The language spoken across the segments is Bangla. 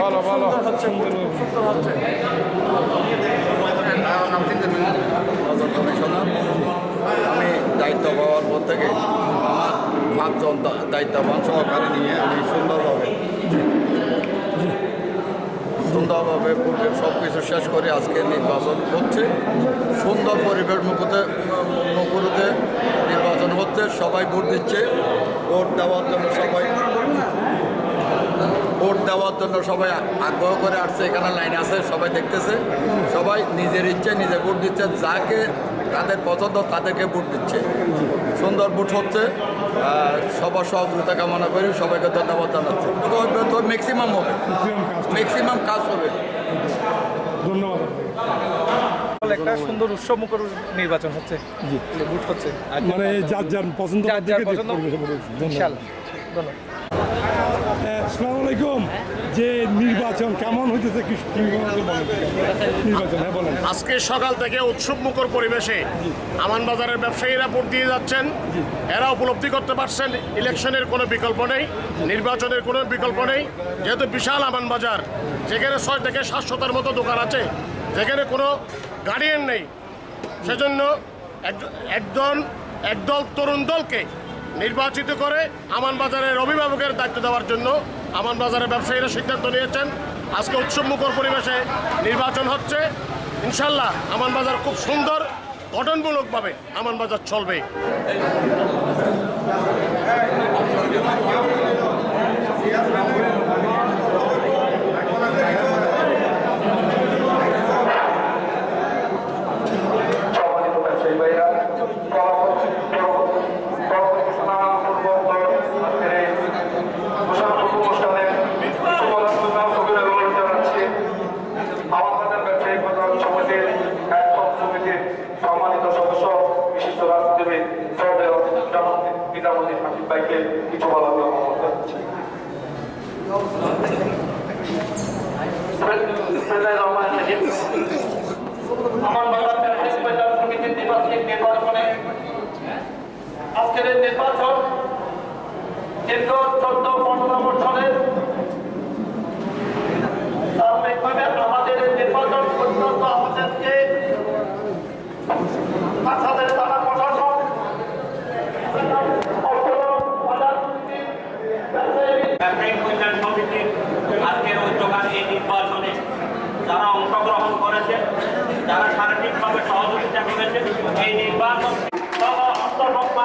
ভালো, ভালো। সুন্দর হচ্ছে সুন্দর হচ্ছে। কমিশনার আমি দায়িত্ব পাওয়ার পর থেকে আমার পাঁচজন দায়িত্ববান সহকারে নিয়ে আমি সুন্দরভাবে সুন্দরভাবে সব কিছু শেষ করে আজকে নির্বাচন হচ্ছে। সুন্দর পরিবেশ মুখতে মুখরতে নির্বাচন হচ্ছে সবাই ভোট দিচ্ছে। ভোট দেওয়ার জন্য সবাই ভোট দেওয়ার জন্য সবাই আগ্রহ করে আসছে এখানে লাইন আছে সবাই দেখতেছে। সবাই নিজের ইচ্ছে নিজে ভোট দিচ্ছে যাকে তাদের পছন্দ তাদেরকে ভোট দিচ্ছে। সুন্দর ভোট হচ্ছে আর সবার সহযোগিতা কামনা করি সবাইকে ধন্যবাদ জানাচ্ছি। তো ম্যাক্সিমাম হবে। ম্যাক্সিমাম কাজ হবে। ধন্যবাদ। একটা সুন্দর উৎসব মুখর নির্বাচন হচ্ছে। জি। ভোট হচ্ছে। মানে যার যার পছন্দ যার যার পছন্দ ইনশাআল্লাহ ধন্যবাদ আসসালামু আলাইকুম যে নির্বাচন কেমন হইতেছে হ্যাঁ আজকে সকাল থেকে উৎসব মুখর পরিবেশে আমান বাজারের ব্যবসায়ীরা ভোট দিয়ে যাচ্ছেন। এরা উপলব্ধি করতে পারছেন, ইলেকশনের কোনো বিকল্প নেই, নির্বাচনের কোনো বিকল্প নেই। যেহেতু বিশাল আমান বাজার, যেখানে ছয় থেকে সাতশোটার মতো দোকান আছে, যেখানে কোনো গার্ডিয়ান নেই। সেজন্য এক- একজন একদল তরুণ দলকে নির্বাচিত করে আমান বাজারের অভিভাবকের দায়িত্ব দেওয়ার জন্য আমান বাজারের ব্যবসায়ীরা সিদ্ধান্ত নিয়েছেন, আজকে উৎসবমুখর পরিবেশে নির্বাচন হচ্ছে। ইনশাল্লাহ আমান বাজার খুব সুন্দর, গঠনমূলকভাবে আমান বাজার চলবে সম্মানিত ব্যবসায়ী ভাইরা পরবর্তী পরবর্তী সুনামপূর্বক আজকের এই প্রশাসনিক অনুষ্ঠানে শুভরাত্রি অভিনন্দন জানাচ্ছি আমাদের ব্যবসায়ী প্রধান সমিতির একদম সমিতির সম্মানিত সদস্য বিশিষ্ট রাজনীতিবিদ শ্রদ্ধেয় জনাব বিদামতি হাকিম ভাইকে কিছু বলার জন্য অনুরোধ জানাচ্ছি বিসমিল্লাহির রহমানির রহিম। আমার বাজার ব্যবসায়ী পরিচালন সমিতির দ্বিবার্ষিক নির্বাচনে আজকের এই নির্বাচন দীর্ঘ চোদ্দ পনেরো বছরের সার্বিকভাবে আমাদের নির্বাচন পর্যন্ত আমাদেরকে বাচ্চাদের তারা প্রশাসন, ব্যবসায়িক কল্যাণ সমিতির আজকের যারা অংশগ্রহণ করেছে, যারা শারীরিকভাবে সহযোগিতা করেছে, এই নির্বাচন সহ অন্তর্ভুক্ত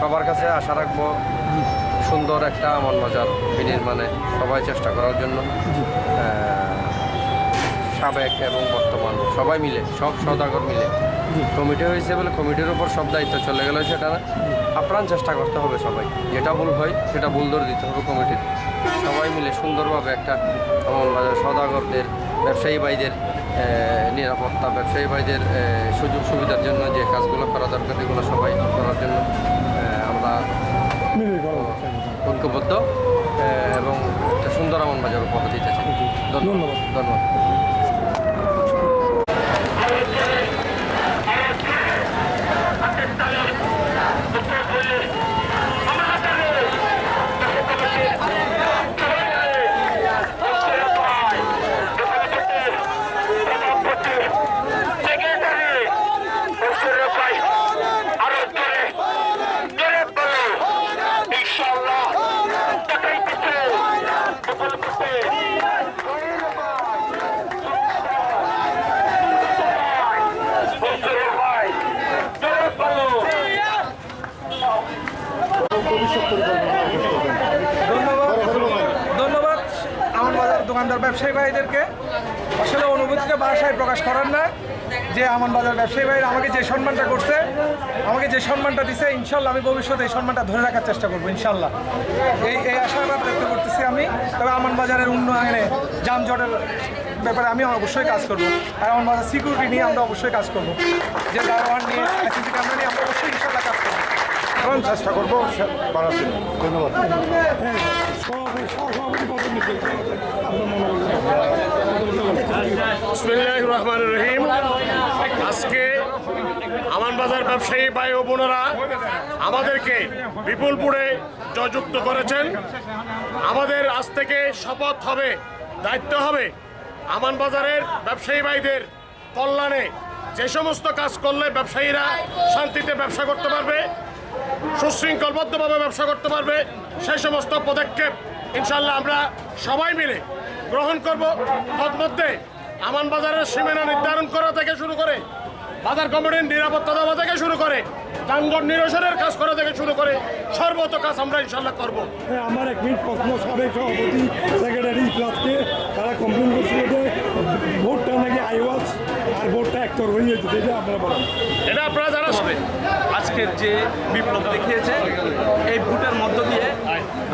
সবার কাছে আশা রাখব সুন্দর একটা আমন বাজার বিনির্মাণে সবাই চেষ্টা করার জন্য। সাবেক এবং বর্তমান সবাই মিলে সব সদাগর মিলে। কমিটি হয়েছে বলে কমিটির উপর সব দায়িত্ব চলে গেলে সেটা না। আপ্রাণ চেষ্টা করতে হবে সবাই। যেটা ভুল হয় সেটা ভুল ধরে দিতে হবে কমিটির। সবাই মিলে সুন্দরভাবে একটা বাজার সদাগরদের ব্যবসায়ী ভাইদের নিরাপত্তা ব্যবসায়ী ভাইদের সুযোগ সুবিধার জন্য যে কাজগুলো করা দরকার এগুলো সবাই করার জন্য ঐক্যবদ্ধ এবং একটা সুন্দর আমন বাজার উপহার দিতে চাই। ধন্যবাদ। ধন্যবাদ। ধন্যবাদ। ধন্যবাদ। আমার বাজার দোকানদার ব্যবসায়ী ভাইদেরকে। আসলে অনুভূতিকে বাসায় প্রকাশ করার না। যে আমার বাজার ব্যবসায়ী ভাইরা আমাকে যে সম্মানটা করছে, আমাকে যে সম্মানটা দিছে, ইনশাল্লাহ আমি ভবিষ্যতে এই সম্মানটা ধরে রাখার চেষ্টা করব, ইনশাল্লাহ। এই এই আশাবাদ ব্যক্ত করতেছি আমি। তবে আমান বাজারের উন্নয়নে যানজটের ব্যাপারে আমি অবশ্যই কাজ করব। আর আমার বাজার সিকিউরিটি নিয়ে আমরা অবশ্যই কাজ করব। যে দারোয়ান নিয়ে সিসি ক্যামেরা নিয়ে আমরা অবশ্যই ইনশাল্লাহ কাজ করব। এখন চেষ্টা করব ধন্যবাদ সভাপতি সভাপতি পদ নিতে আপনার মনে বিসমিল্লাহ রহমান রহিম। আজকে আমান বাজার ব্যবসায়ী ভাই ও বোনেরা আমাদেরকে বিপুলপুরে জয়যুক্ত করেছেন। আমাদের আজ থেকে শপথ হবে, দায়িত্ব হবে আমান বাজারের ব্যবসায়ী ভাইদের কল্যাণে। যে সমস্ত কাজ করলে ব্যবসায়ীরা শান্তিতে ব্যবসা করতে পারবে, সুশৃঙ্খলবদ্ধভাবে ব্যবসা করতে পারবে সেই সমস্ত পদক্ষেপ ইনশাল্লাহ আমরা সবাই মিলে গ্রহণ করব। তন্মধ্যে আমান বাজারের সীমানা নির্ধারণ করা থেকে শুরু করে বাজার কমিটির নিরাপত্তা দেওয়া থেকে শুরু করে যানজট নিরসনের কাজ করা থেকে শুরু করে সর্বত কাজ আমরা ইনশাল্লাহ করব। হ্যাঁ, আমার এক মিনিট প্রশ্ন সাবেক সভাপতি সেক্রেটারি ক্লাবকে তারা কমপ্লেন করছিল যে ভোটটা নাকি আইওয়াজ আর ভোটটা একতর হয়ে যেত সেটা আপনারা বলেন। এটা আপনারা জানা হবে আজকের যে বিপ্লব দেখিয়েছে এই ভোটের মধ্য দিয়ে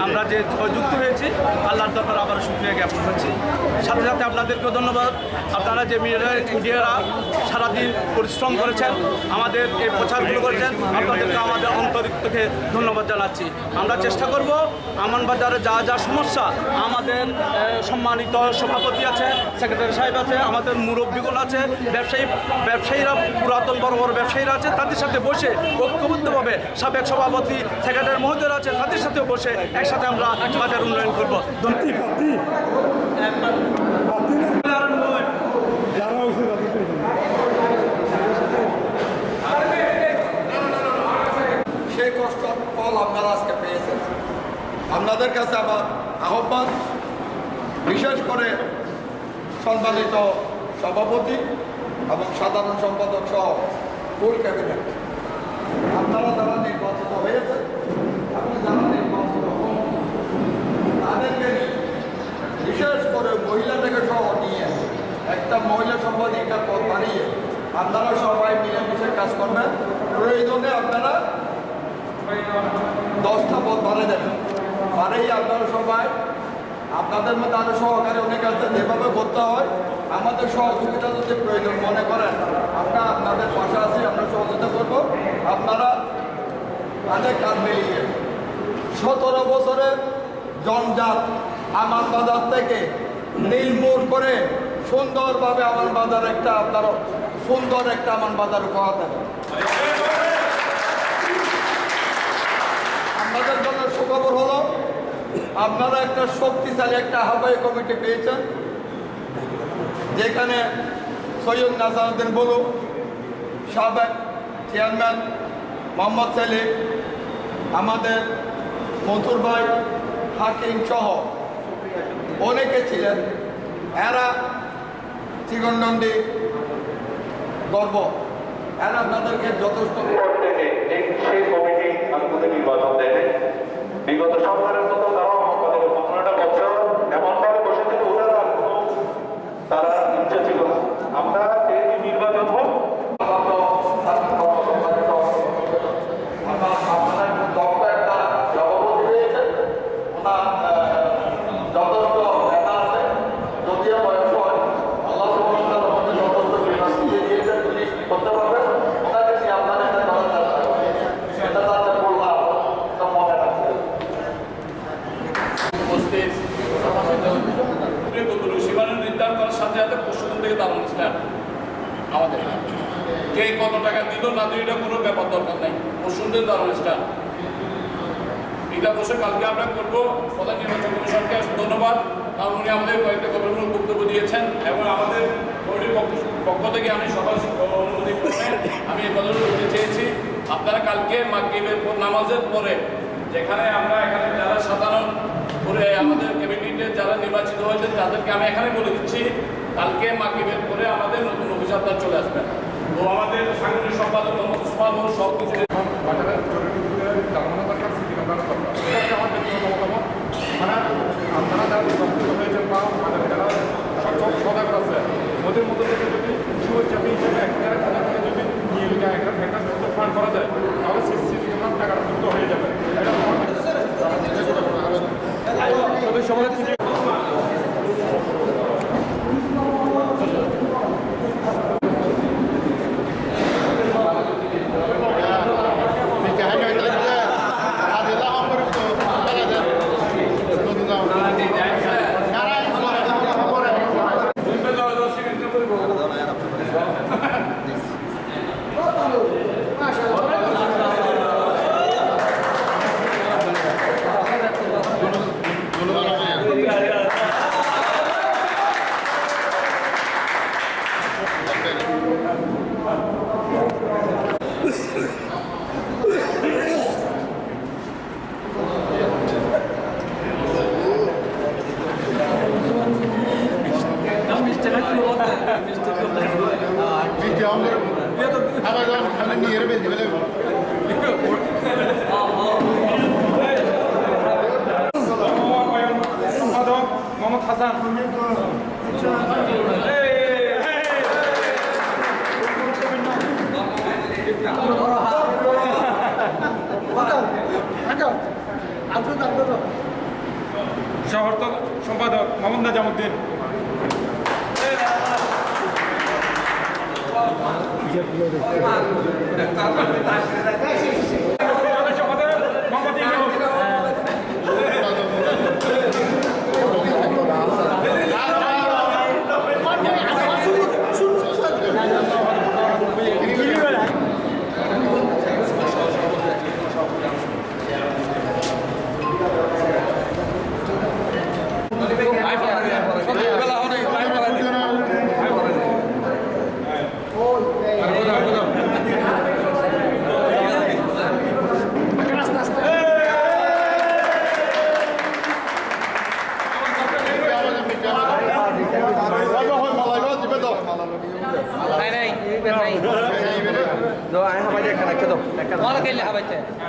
আমরা যে যুক্ত হয়েছি, আল্লাহর দরবার আবার সুক্রিয়া জ্ঞাপন করছি। সাথে সাথে আপনাদেরকেও ধন্যবাদ। আপনারা যে মিডিয়া মিডিয়ারা সারাদিন পরিশ্রম করেছেন, আমাদের এই প্রচারগুলো করেছেন, আপনাদেরকে আমাদের অন্তরিক থেকে ধন্যবাদ জানাচ্ছি। আমরা চেষ্টা করব আমার বাজারে যা যা সমস্যা আমাদের সম্মানিত সভাপতি আছে সেক্রেটারি সাহেব আছে আমাদের মুরব্বীগুলো আছে ব্যবসায়ী ব্যবসায়ীরা পুরাতন বড় বড় ব্যবসায়ীরা আছে তাদের সাথে বসে ঐক্যবদ্ধভাবে সাবেক সভাপতি সেক্রেটারি মহোদয় আছে তাদের সাথেও বসে একসাথে আমরা বাজার উন্নয়ন করব। সেই কষ্ট ফল আপনারা আজকে পেয়েছেন। আপনাদের কাছে আমার আহ্বান করে সম্মানিত সভাপতি এবং সাধারণ সম্পাদক সহ ফুল ক্যাবিনেট। আপনারা যারা নির্বাচিত হয়েছে আপনি যারা নির্বাচিত হন, তাদেরকে বিশেষ করে মহিলা মহিলাদেরকে সহ নিয়ে একটা মহিলা সম্পাদিকা পদ বাড়িয়ে আপনারা সবাই মিলেমিশে কাজ করবেন। প্রয়োজনে আপনারা দশটা পদ বাড়ে দেবেন। বাড়েই আপনারা সবাই আপনাদের মধ্যে আরও সহকারী অনেক আছে, যেভাবে করতে হয়, আমাদের সহযোগিতা যদি প্রয়োজন মনে করেন, আমরা আপনাদের পাশে আছি, আমরা সহযোগিতা করব। আপনারা কাঁধে কাঁধ মিলিয়ে। সতেরো বছরের জঞ্জাট আমার বাজার থেকে নীলমুর করে সুন্দরভাবে আমার বাজার একটা আপনার সুন্দর একটা আমার বাজার উপহার দেবেন আমাদের জন্য সুখবর হলো আপনারা একটা শক্তিশালী একটা আহ্বায়ক কমিটি পেয়েছেন, যেখানে সৈয়দ নাসারুদ্দিন বলু সাবেক চেয়ারম্যান মোহাম্মদ সেলিম, আমাদের মথুর ভাই হাকিম সহ অনেকে ছিলেন। এরা চিকনডন্ডি গর্ব। এরা আপনাদেরকে যথেষ্ট কমিটি বিগত সরকারের মতো পনেরোটা বছর ইচ্ছা ছিল আমরা নির্বাচন হোক আপনারা একটা সভাপতি পেয়েছেন ওনার নেতা আছে যদিও বয়স হয় আল্লাহ সুবহানাহু ওয়া তাআলা যথেষ্ট বিনাশ দিয়ে দিয়েছেন তিনি করতে পারবেন ওনাকে নিয়ে আপনারা একটা করার চেষ্টা করবেন সেটা তাতে বললাম তা মনে রাখবেন উপস্থিত সীমানা নির্ধারণ করার সাথে সাথে পশুদিন থেকে তার অনুষ্ঠান আমাদের কে কত টাকা দিল না দিল, এটা কোনো ব্যাপার দরকার নাই। তার অনুষ্ঠান এটা বসে কালকে আমরা করব। প্রধান নির্বাচন কমিশনকে ধন্যবাদ। কারণ উনি আমাদের কয়েকটা গঠনমূলক বক্তব্য দিয়েছেন এবং আমাদের কমিটির পক্ষ- থেকে আমি সবার অনুমতি আমি এই কথা বলতে চেয়েছি। আপনারা কালকে মাগরিবের নামাজের পরে, যেখানে আমরা এখানে যারা সাধারণ করে আমাদের ক্যাবিনেটের যারা নির্বাচিত হয়েছেন, তাদেরকে আমি এখানে বলে দিচ্ছি, কালকে মাগরিবের পরে আমাদের নতুন অফিস আপনার চলে আসবেন তো আমাদের সাংগঠনিক সম্পাদক মোহাম্মদ সব কিছু বাজারের জরুরি জানানো দরকার সিটি কর্পোরেশন দরকার এটা হচ্ছে আমার ব্যক্তিগত মতামত মানে আপনারা যারা নির্বাচিত হয়েছেন বা আমাদের যারা সব সদাগর আছে ওদের মধ্যে থেকে যদি শুভেচ্ছা হিসেবে এক হাজার টাকা থেকে যদি নিয়ে একটা একটা ফান্ড করা যায় তাহলে শহর সম্পাদক মোহাম্মদ নাজামুদ্দিন।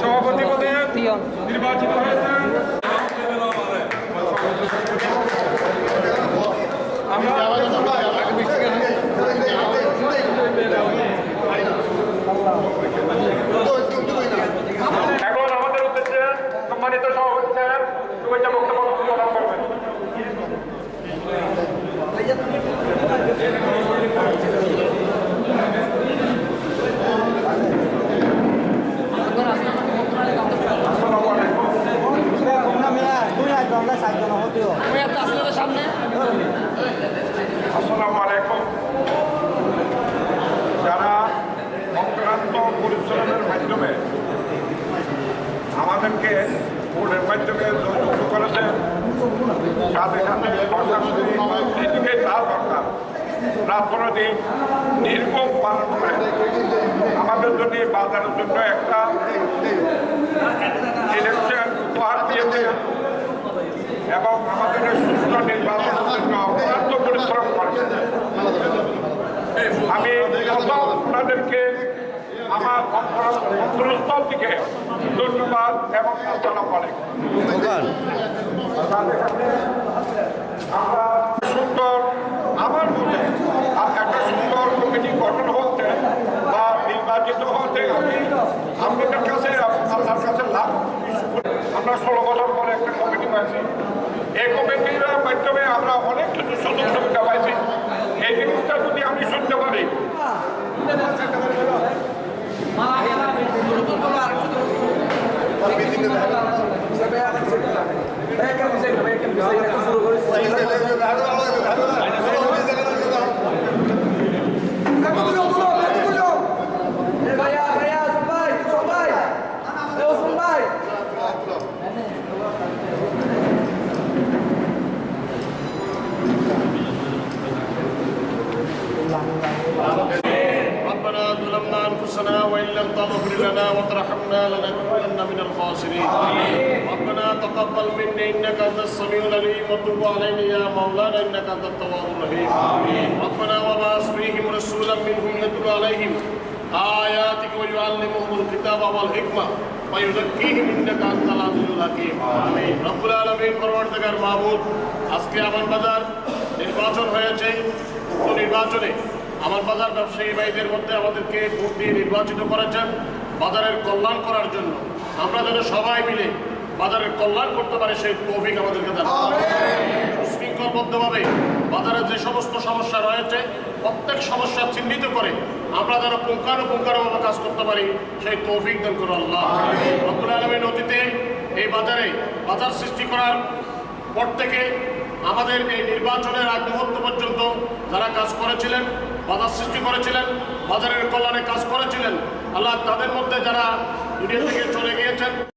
সভাপতি পদে নির্বাচিত হয়েছেন এখন আমাদের উদ্দেশ্যে সম্মানিত সভাপতি সাহেব শুভেচ্ছা বক্তব্য প্রদান করবেন আসসালামু আলাইকুম যারা অক্লান্ত পরিশ্রমের মাধ্যমে আমাদেরকে বোর্ডের মাধ্যমে যুক্ত করেছে সাথে সাথে সরকার এদিকে তা দরকার রাজনীতি নির্মম পালন করে আমাদের জন্য বাজারের জন্য একটা ইলেকশন উপহার দিয়েছে এবং আমাদের সুস্থ নির্বাচনের জন্য অক্লান্ত পরিশ্রম করেছে। আমি আপনাদেরকে আমার অন্তর- অন্তরস্থল থেকে ধন্যবাদ এবং আসসালাম আলাইকুম আমরা সুন্দর আমার মতে আর একটা সুন্দর কমিটি গঠন হতে বা নির্বাচিত হতে আমি আপনাদের কাছে আল্লাহর কাছে লাভ আমরা ষোলো বছর পরে একটা কমিটি পাইছি এই কমিটির মাধ্যমে আমরা অনেক কিছু সুযোগ সুবিধা পাইছি। এই জিনিসটা যদি আমি শুনতে পারি মারা গেল আর ربنا تقبل منا انك انت السميع العليم وتب علينا يا مولانا انك انت التواب الرحيم ربنا وبعث فيهم رسولا منهم يتلو عليهم آياتك ويعلمهم الكتاب والحكمة ويزكيهم إنك أنت العزيز الحكيم آمين رب العالمين পরবর্তীকার মাহবুব আজকে আমার বাজার নির্বাচন হয়েছে উক্ত নির্বাচনে আমার বাজার ব্যবসায়ী ভাইদের মধ্যে আমাদেরকে ভোট দিয়ে নির্বাচিত করেছেন বাজারের কল্যাণ করার জন্য আমরা যেন সবাই মিলে বাজারের কল্যাণ করতে পারে সেই তৌফিক আমাদেরকে দেন সুশৃঙ্খলবদ্ধভাবে বাজারে যে সমস্ত সমস্যা রয়েছে প্রত্যেক সমস্যা চিহ্নিত করে আমরা যেন পুঙ্খানুপুঙ্খানুভাবে কাজ করতে পারি সেই তৌফিক দান করো আল্লাহ। রব্বুল আলমীর অতীতে এই বাজারে বাজার সৃষ্টি করার পর থেকে আমাদের এই নির্বাচনের আগ মুহূর্ত পর্যন্ত যারা কাজ করেছিলেন বাজার সৃষ্টি করেছিলেন বাজারের কল্যাণে কাজ করেছিলেন আল্লাহ তাদের মধ্যে যারা চলে গিয়েছেন